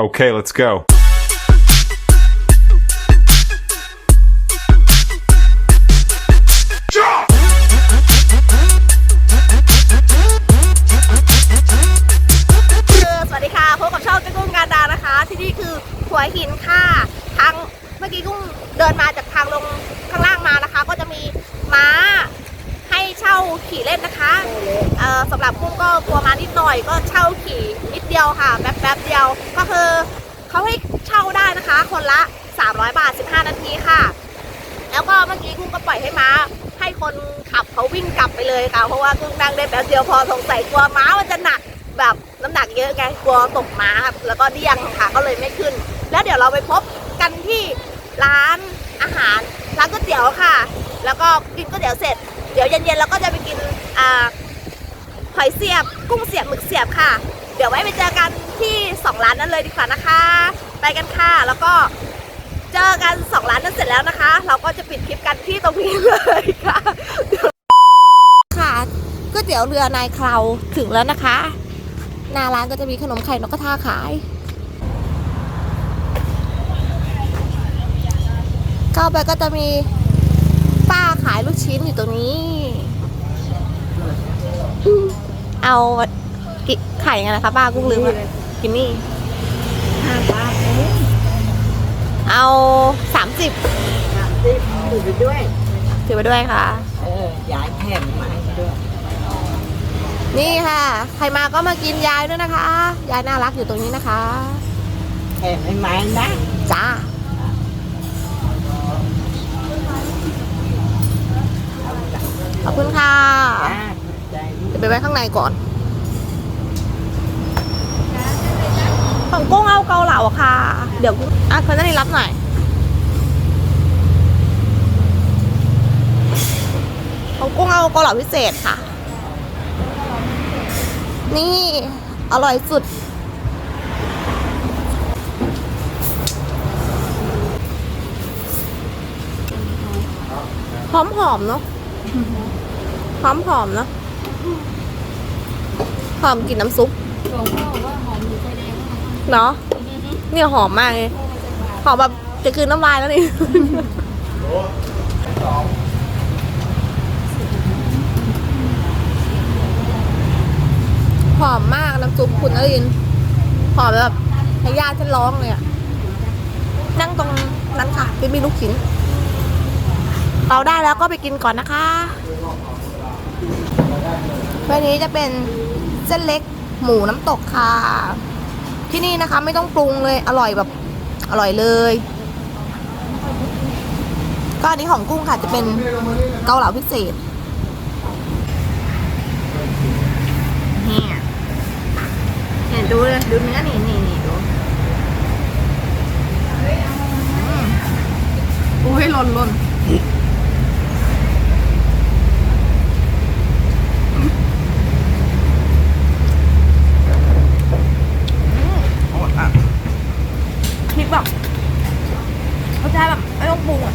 Okay, let's go. สำหรับกุ้งก็กลัวม้านิดหน่อยก็เช่าขี่นิดเดียวค่ะแป๊บแป๊บเดียวก็คือเขาให้เช่าได้นะคะ คนละ 300 บาท 15 นาทีค่ะ แล้วก็เมื่อกี้กุ้งก็ปล่อยให้ม้า ให้คนขับเขาวิ่งกลับไปเลยค่ะ เพราะว่ากุ้งนั่งได้แป๊บเดียวพอสงสัยกลัวม้ามันจะหนักแบบน้ำหนักเยอะไงกลัวตกม้าแล้วก็เดี้ยงค่ะก็เลยไม่ขึ้น แล้วเดี๋ยวเราไปพบกันที่ร้านอาหารร้านก๋วยเตี๋ยวค่ะ แล้วก็กินก๋วยเตี๋ยวเสร็จ เดี๋ยวเย็นๆเราก็จะไปกินอ่า หอยเสียบ กุ้งเสียบหมึกเสียบค่ะ เดี๋ยวไว้ไปเจอกันที่สองร้านนั้นเลยดีกว่านะคะ ไปกันค่ะแล้วก็เจอกันสองร้านนั้นเสร็จแล้วนะคะ เราก็จะปิดคลิปกันที่ตรงนี้เลยค่ะค่ะก๋วยเตี๋ยวเรือนายเคราถึงแล้วนะคะหน้าร้านก็จะมีขนมไข่นกกระทาขาย เข้าไปก็จะมีป้าขายลูกชิ้นอยู่ตรงนี้ เอากิไข่ยังไงนะคะป้ากุ้งลืมอะกินนี่ ห้าบาทเองเอาสามสิบสามสิบถือไปด้วย ถือไปด้วยค่ะ เออยายแถมมาให้ด้วยนี่ค่ะ ใครมาก็มากินยายด้วยนะคะ ยายน่ารักอยู่ตรงนี้นะคะ แถมให้ไม้นะ จ้า ขอบคุณค่ะจ้าใจเดี๋ยว ไปไว้ข้างในก่อนของกุ้งเอาเกาเหลาค่ะ เดี๋ยวกุ้งอะคนนี้รับหน่อยของกุ้งเอาเกาเหลาพิเศษค่ะ นี่อร่อยสุดหอมหอมๆเนาะหอมหอมๆเนาะ หอมกลิ่นน้ำซุปเนาะเนี่ยหอมมากเลยหอมแบบจะคืนน้ำลายแล้วนี่หอมมากน้ำซุปคุณอรินทร์หอมแบบให้ญาติฉันร้องเลยอะนั่งตรงนั้นค่ะที่มีลูกชิ้นเราได้แล้วก็ไปกินก่อนนะคะวันนี้จะเป็น เส้นเล็ก หมูน้ำตกค่ะ ที่นี่นะคะไม่ต้องปรุงเลย อร่อยแบบอร่อยเลย ก็อันนี้ของกุ้งค่ะจะเป็นเกาเหลาพิเศษนี่เนี่ยดูเลยดูเนื้อนี่นี่นี่ดูอืมโอ้ยหล่นหล่น พริกแบบรสชาติแบบไม่ต้องปรุงอะ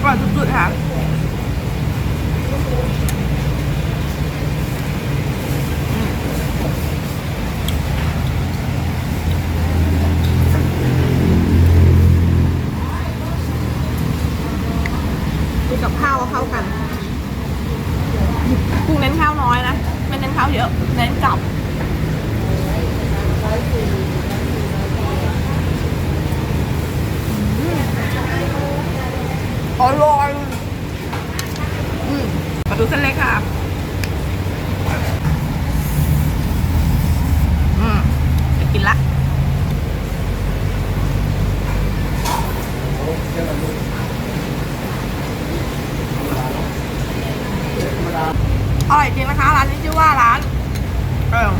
อร่อยสุดๆค่ะกินกับข้าวก็ เข้ากันกุ้งเน้นข้าวน้อยนะไม่เน้นข้าวเยอะ เน้นกลับอร่อยอืมมาดูเส้นเล็กค่ะ อืมจะกินละ อร่อยจริงนะคะ ร้านนี้ชื่อว่าร้านเออ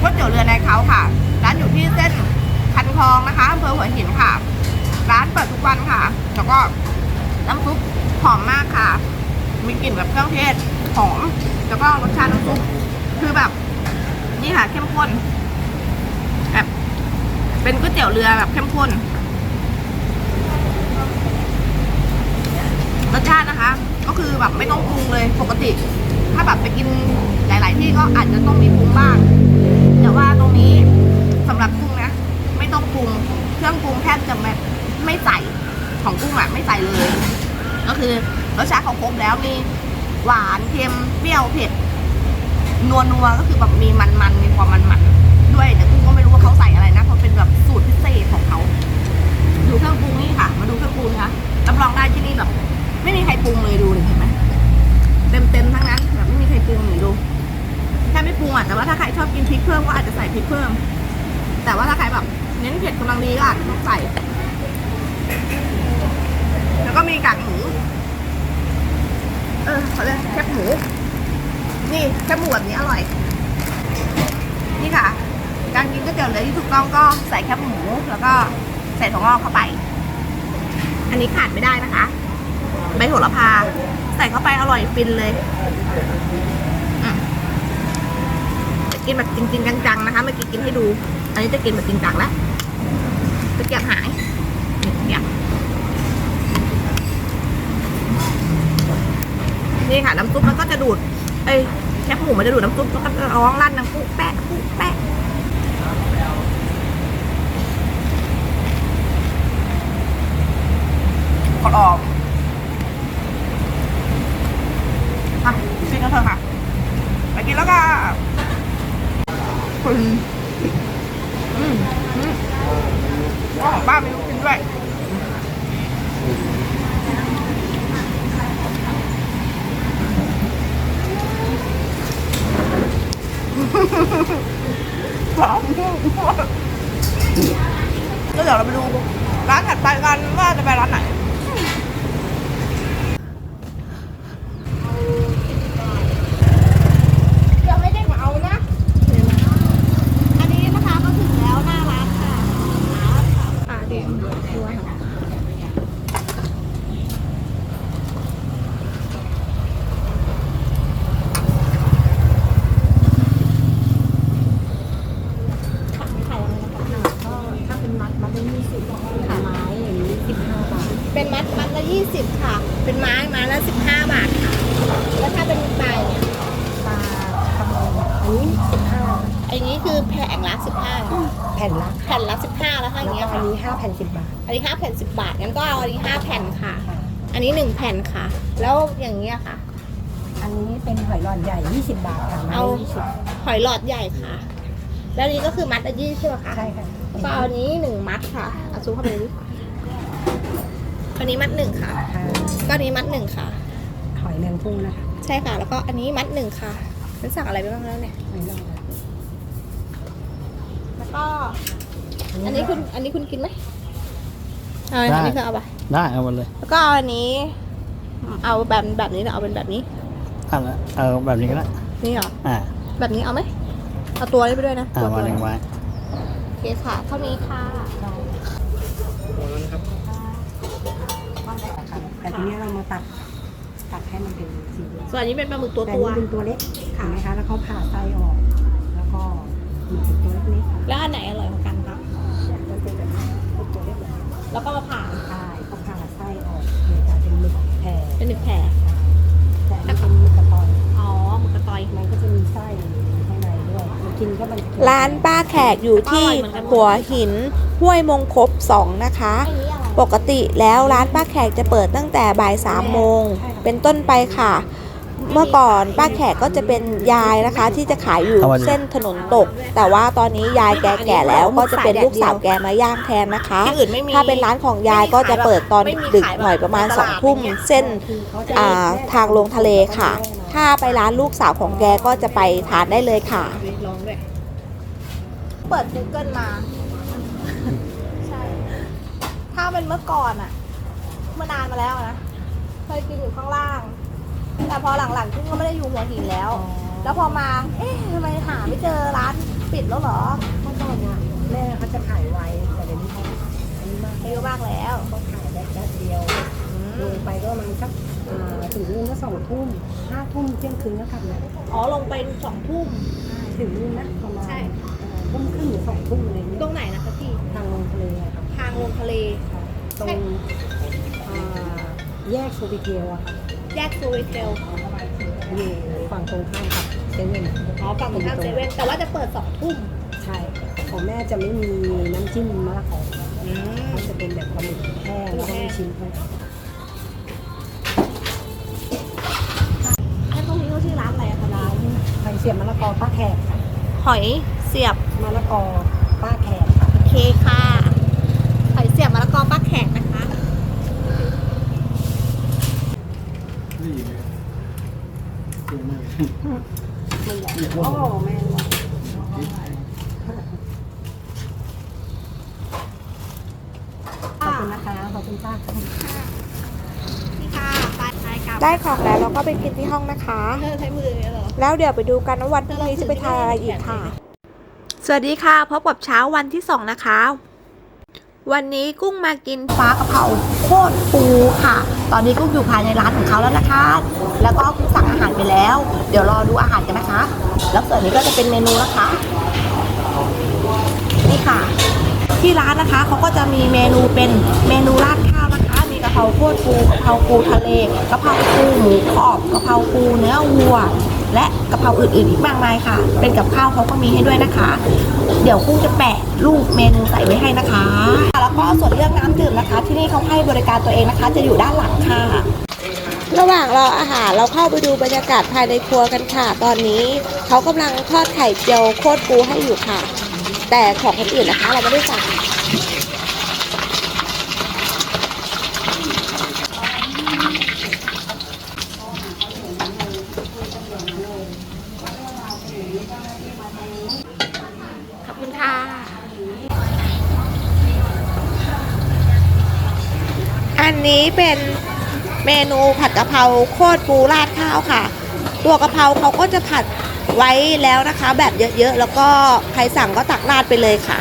ก๋วยเตี๋ยวเรือในเขาค่ะ ร้านอยู่ที่เส้นคันคลองนะคะอำเภอหัวหินค่ะ ร้านเปิดทุกวันค่ะ แล้วก็น้ำซุปหอมมากค่ะ มีกลิ่นแบบเครื่องเทศหอม แล้วก็รสชาติน้ำซุปคือแบบ นี่ค่ะเข้มข้น แบบ เป็นก๋วยเตี๋ยวเรือแบบเข้มข้นรสชาตินะคะ ก็คือแบบไม่ต้องปรุงเลยปกติ แบบไปกินหลาย ๆ ที่ก็อาจจะต้องมีปรุงบ้าง แต่ว่าตรงนี้สำหรับกุ้งนะ ไม่ต้องปรุงเครื่องปรุงแทบจะไม่ไม่ใส่ของกุ้งอะไม่ใส่เลย ก็คือรสชาติเขาครบแล้วมีหวานเค็มเปรี้ยวเผ็ดนัวนัวก็คือแบบมีมันมันมีความมันมันด้วยแต่กุ้งก็ไม่รู้ว่าเขาใส่อะไรนะเพราะเป็นแบบสูตรพิเศษของเขาดูเครื่องปรุงนี่ค่ะ มาดูเครื่องปรุงนะะรับรองได้ที่นี่แบบ ไม่มีใครปรุงเลยดูเลยเห็นไหมเต็มเต็มทั้งนั้น ข่ปรุงนี่ดูแค่ไม่ปรุงอะแต่ว่าถ้าใครชอบกินพริกเพิ่มก็อาจจะใส่พริกเพิ่ม แต่ว่าถ้าใครแบบเน้นเผ็ดกำลังดีก็อาจจะต้องใส่ แล้วก็มีกากหมู เออเขาเรียกแคบหมู นี่แคบหมูแบบนี้อร่อย นี่ค่ะ การกินก๋วยเตี๋ยวเรือที่ถูกต้องก็ใส่แคบหมู แล้วก็ใส่ถั่วงอกเข้าไป อันนี้ขาดไม่ได้นะคะ ใบโหระพา ใส่เข้าไปอร่อยฟินเลยจะกินแบบจริงๆจังๆนะคะเมื่อกี้กินให้ดู อันนี้จะกินแบบจริงจังแล้วตะเกียบหายตะเกียบนี่ค่ะน้ำซุปมันก็จะดูด เอ้ยแคบหมูมันจะดูดน้ำซุปแล้วก็ร้องลั่นน้ำปุ๊แปะปุ๊แปะกดออก อะกินกันเถอะค่ะไปกินแล้วก็คุณอืมอืมว่าของป้ามีลูกชิ้นด้วยสองก็เดี๋ยวเราไปดูร้านถัดไปกันว่าจะไปร้านไหน ยังไม่ได้มาเอานะ อันนี้นะคะก็ถึงแล้วหน้าร้านค่ะอ่าดีดูอาหารไข่อะไรนะคะ ก็ถ้าเป็นมัดมัดละยี่สิบขาไม้อย่างนี้สิบห้าบาท เป็นมัดมัดละยี่สิบค่ะ เป็นไม้ไม้ละสิบห้าบาทค่ะ แล้วถ้าเป็นปลายเนี่ย ปลาขโมยอันนี้สิบห้า อันนี้คือแผงละสิบห้า แผ่นละ แผ่นละสิบห้าแล้วค่ะอย่าง แล้ เงี้ วย ก็อั ค่ะ นนี้ห้าแผ่นสิบบาท อันนี้ห้าแผ่นสิบบาทงั้นก็เอาอันนี้ห้าแผ่นค่ะ อันนี้หนึ่งแผ่นค่ะ แล้วอย่างเงี้ยค่ะ อันนี้เป็นหอยหลอดใหญ่ยี่สิบบาทค่ะไม้เอาละยี่สิบหอยหลอดใหญ่ค่ะ แล้วอันนี้ก็คือมัดละยี่ใช่ไหมคะใช่ค่ะแล้วก็เอาอันนี้หนึ่งมัดค่ะเอาซูเข้าไปเลยอันนี้มัดหนึ่งค่ะ ค่ะก็อันนี้มัดหนึ่งค่ะ หอยแมงพุ่งนะคะใช่ค่ะ แล้วก็อันนี้มัดหนึ่งค่ะฉันสั่งอะไรไปบ้างแล้วเนี่ย หอยหลอดแล้วก็ อันนี้คุณ อันนี้คุณกินไหม เอาอันนี้คือเอาไปได้เอามาเลยแล้วก็เอาอันนี้ เอาแบบแบบนี้นะเอาเป็นแบบนี้เอาละเอาแบบนี้ก็ได้นี่เหรออ่าแบบแบบนี้เอาไหมเอาตัวนี้ไปด้วยนะอ่าตัววางตัวเรียงไว้โอเคค่ะเท่านี้ค่ะแต่ทีนี้เรามาตัดตัดให้มันเป็นสีเหลืองส่วนอันนี้เป็นปลาหมึกตัวแต่ตัวนี่เป็นตัวเล็กเห็นไหมคะ แล้วเขาผ่าไส้ออก แล้วก็มีเป็นตัวเล็กๆค่ะแล้วอันไหนอร่อยกว่ากันคะมันเป็นแบบนี้เป็นตัวเล็ก แบบนี้แล้วก็มาผ่าใช่เขาผ่าไส้ออกเลยค่ะเป็นหมึกแผ่เป็นหนึ่งแผ่แต่อันนี้เป็นหมึกกระตอยอ๋อหมึกกระตอยมันก็จะมีไส้อยู่ข้างในด้วยมันกินก็มันร้านป้าแขกอยู่ที่หัวหินห้วยมงคบ2นะคะ อันนี้อะไร ปกติแล้วร้านป้าแขกจะเปิดตั้งแต่บ่ายสามโมงเป็นต้นไปค่ะ เมื่อก่อนป้าแขกก็จะเป็นยายนะคะ ที่จะขายอยู่เอามาดิ เส้นถนนตก แต่ว่าตอนนี้ยายแกแก่แล้วก็จะเป็นลูกสาวแกมาย่างแทนนะคะ ที่อื่นไม่มี ถ้าเป็นร้านของยายก็จะเปิดตอนดึกๆหน่อยประมาณสองทุ่มเส้นคือเขาจะอ่าทางลงทะเลค่ะ ถ้าไปร้านลูกสาวของแกก็จะไปทานได้เลยค่ะลองด้วยเปิด Google มา ใช่ ถ้าเป็นเมื่อก่อนอะเมื่อนานมาแล้วนะเคยกินอยู่ข้างล่าง แต่พอหลังๆขึ้นก็ไม่ได้อยู่หัวหินแล้ว แล้วพอมา เอ๊ะทำไมหาไม่เจอร้านปิดแล้วเหรอเมื่อก่อนเนี่ยแม่เขาจะขายไวแต่เดี๋ยวนี้เขาอันนี้มากอายุมากแล้วเขาขายได้แป๊บเดียวลงไปก็ประมันสักอ่าถึงนู่นก็สองทุ่มห้าทุ่มเที่ยงคืนก็กลับแล้วอ๋อลงไปสองทุ่มถึงนู่นนะประมาณใช่อ่าทุ่มครึ่งหรือสองทุ่มอะไรอย่างเงี้ยตรงไหนนะคะพี่ทางลงทะเลอะค่ะทางลงทะเลตรงอ่าแยกโซบิเทลอะค่ะ แยกซูริเซลอยู่ฝั่งตรงข้ามกับเซเว่นอ๋อฝั่งตรงข้ามเซเว่นแต่ว่าจะเปิดสองทุ่มใช่ของแม่จะไม่มีน้ำจิ้มมะละกอมันจะเป็นแบบปลาหมึกแห้งแล้วก็มีชิ้นให้แล้ตรงนี้เขาชื่อร้านอะไรคะร้านหอยเสียบมะละกอป้าแขกค่ะหอยเสียบมะละกอป้าแขกค่ะ โอเคค่ะ นี่เลยเจ๋งมากโอ้แม่ว่ะขอบคุณนะคะ ขอบคุณป้านี่ค่ะปไทยกับได้ของแล้วเราก็ไปกินที่ห้องนะคะ เธอใช้มือเลยเหรอ แล้วเดี๋ยวไปดูกันว่าวันพรุ่งนี้จะไปทานอะไรอีกค่ะ สวัสดีค่ะ พบกับเช้าวันที่สองนะคะ วันนี้กุ้งมากินฟ้ากะเพราโคตรปูค่ะ ตอนนี้กุ้งอยู่ภายในร้านของเขาแล้วนะคะ แล้วก็กุ้งสั่งอาหารไปแล้ว เดี๋ยวรอดูอาหารกันนะคะ แล้วส่วนนี้ก็จะเป็นเมนูนะคะ นี่ค่ะ ที่ร้านนะคะเขาก็จะมีเมนูเป็นเมนูราดข้าวนะคะ มีกะเพราโคตรปูกะเพราปูทะเลกะเพราปูหมูกรอบกะเพราปูเนื้อวัวและกะเพราอื่นๆอีกมากมายค่ะ เป็นกับข้าวเขาก็มีให้ด้วยนะคะ เดี๋ยวกุ้งจะแปะ รูปเมนูใส่ไว้ให้นะคะ แล้วก็ส่วนเรื่องน้ำดื่มนะคะ ที่นี่เขาให้บริการตัวเองนะคะ จะอยู่ด้านหลังค่ะ ระหว่างรออาหารเราเข้าไปดูบรรยากาศภายในครัวกันค่ะ ตอนนี้เขากำลังทอดไข่เจียวโคตรปูให้อยู่ค่ะ แต่ของคนอื่นนะคะ เราไม่ได้สั่ง ขอบคุณค่ะ อั นี้เป็นเมนูผัดกะเพราโคตรปูราดข้าวค่ะ ตัวกะเพราเขาก็จะผัดไว้แล้วนะคะ แบบเยอะๆ แล้วก็ใครสั่งก็ตักราดไปเลยค่ะ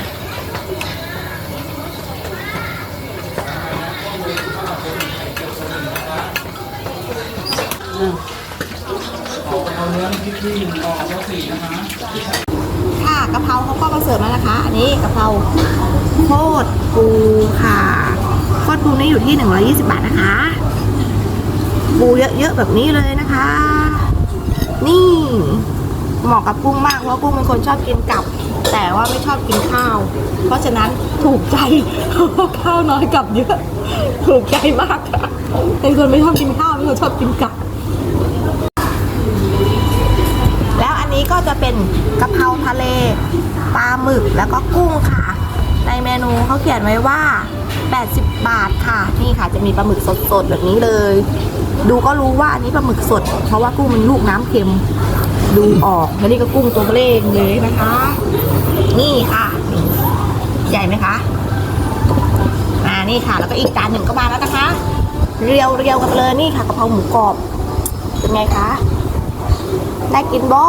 ค่ะกะเพราเขาก็มาเสิร์ฟแล้วนะคะ อันนี้กะเพราโคตรปูค่ะ โคตรปูนี่อยู่ที่ 120 บาทนะคะปูเยอะๆแบบนี้เลยนะคะ นี่เหมาะกับกุ้งมากเพราะกุ้งเป็นคนชอบกินกับ แต่ว่าไม่ชอบกินข้าว เพราะฉะนั้นถูกใจข้าวน้อยกับเยอะถูกใจมากค่ะเป็นคนไม่ชอบกินข้าวเป็นคนชอบกินกับ แล้วอันนี้ก็จะเป็นกะเพราทะเลปลาหมึกแล้วก็กุ้งค่ะ ในเมนูเขาเขียนไว้ว่า 80 บาทค่ะ นี่ค่ะจะมีปลาหมึกสดๆแบบนี้เลย ดูก็รู้ว่าอันนี้ปลาหมึกสด เพราะว่ากุ้งมันลูกน้ำเค็ม ดูออกแล้วนี่ก็กุ้งตัวเบลงเลยนะคะ นี่ค่ะใหญ่ไหมคะอ่านี่ค่ะ แล้วก็อีกจานหนึ่งก็มาแล้วนะคะ เรียวเรียวกันเลยนี่ค่ะกะเพราหมูกรอบเป็นไงคะได้กินบ่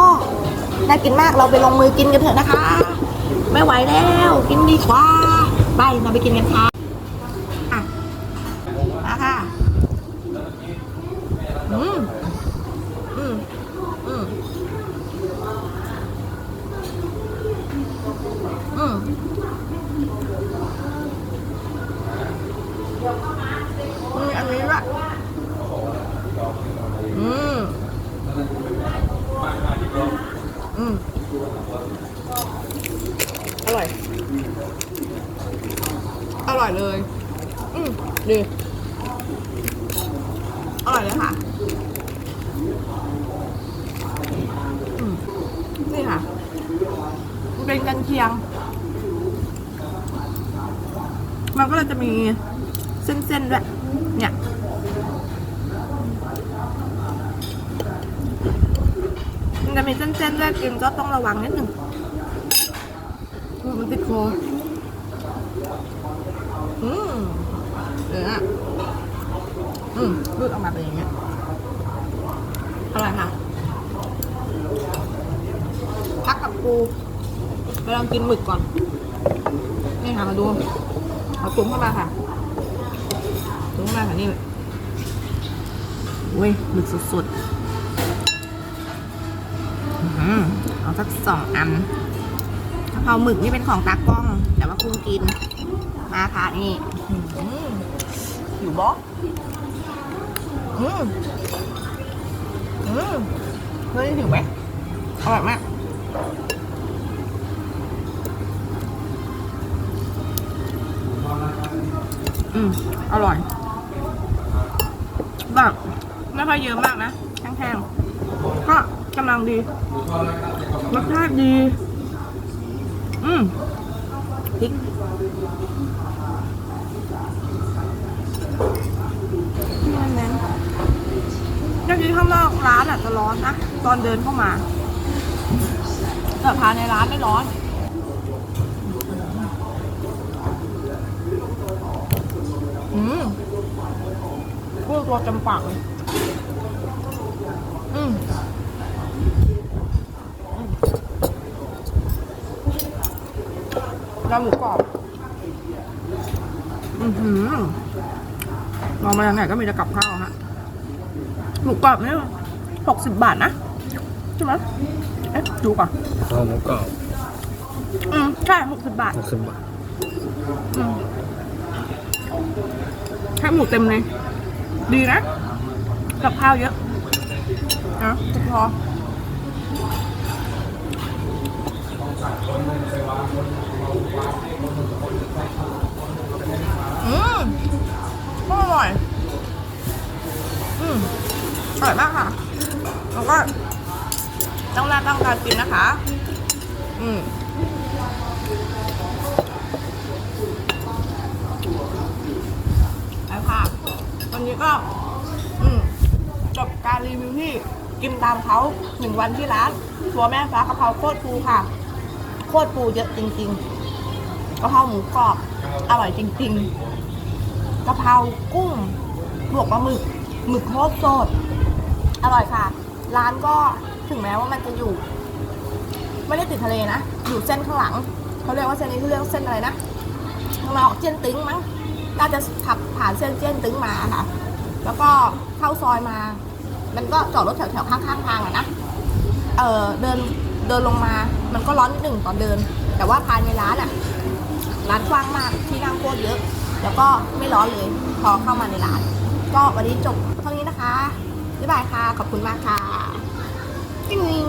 ได้กินมากเราไปลงมือกินกันเถอะนะคะ ไม่ไหวแล้ว กินดีกว่าไปเราไปกินกันค่ะมาค่ะ อืม อืม อืม อืม อืมอันนี้ละอืม อืม อร่อย อร่อยเลย อืมดีอร่อยเลยค่ะอืมนี่ค่ะมันเป็นกันเชียง มันก็เลยจะมีเส้นๆด้วย เนี่ยมันจะมีเส้นๆด้วยกินก็ต้องระวังนิดหนึ่งมันติดคอ อืมเนื้ออืมรูดออกมาเป็นอย่างเงี้ยอร่อยค่ะพักกับปูไปลองกินหมึกก่อน นี่ค่ะมาดู เอาตุ้มเข้ามาค่ะตุ้มเข้ามาค่ะนี่เว้ยหมึกสดๆอืมเอาสักสองอันกะเพราหมึกนี่เป็นของตากล้อง แต่ว่าคุ้งกิน มาค่ะนี่อื้อหืออยู่บออืมอืมเฮ้ยหิวไหมอร่อยมากอืมอร่อยแบบไม่ค่อยเยอะมากนะแห้งๆก็กำลังดีรสชาติดี อืมพริกแน่นๆเมื่อกี้ข้างนอก ร้อนนะตอนเดินเข้ามาแต่ภายในร้านไม่ร้อนอืมกุ้งตัวจำปากอืมอืมแล้วหมูกรอบ อือหือมองมาทางไหนก็มีแต่กับข้าวฮะ หมูกรอบเนี่ย หกสิบบาทนะใช่ไหมเอ๊ะดูก่อนข้าวหมูกรอบอืมใช่หกสิบบาทหกสิบบาทอืมแค่หมูเต็มเลย ดีนะกับข้าวเยอะนะพออืมก็อร่อย อืมอร่อยมากค่ะ แล้วก็ต้องแรกต้องการกินนะคะ อืมไปค่ะ วันนี้ก็ อืมจบการรีวิวที่กินตามเขาหนึ่งวันที่ร้านตัวแม่ฟ้ากะเพราโคตรปูค่ะ โคตรปูเยอะจริง ๆกะเพราหมูกรอบ อร่อยจริง ๆกะเพรากุ้งบวกปลาหมึกหมึกโคตรสด อร่อยค่ะ ร้านก็ถึงแม้ว่ามันจะอยู่ ไม่ได้ติดทะเลนะ อยู่เส้นข้างหลังเขาเรียกว่าเส้นนี้เขาเรียกเส้นอะไรนะทางเราออกเจียนติ้งมั้งน่าจะขับผ่านเส้นเจี้ยนตึงมาค่ะ แล้วก็เข้าซอยมา มันก็จอดรถแถวๆข้างๆทางอะนะเออเดินเดินลงมา มันก็ร้อนนิดหนึ่งตอนเดิน แต่ว่าภายในร้านอะร้านกว้างมากที่นั่งโคตรเยอะ แล้วก็ไม่ร้อนเลยพอเข้ามาในร้าน ก็วันนี้จบเท่านี้นะคะ บ๊ายบายค่ะ ขอบคุณมากค่ะ จริง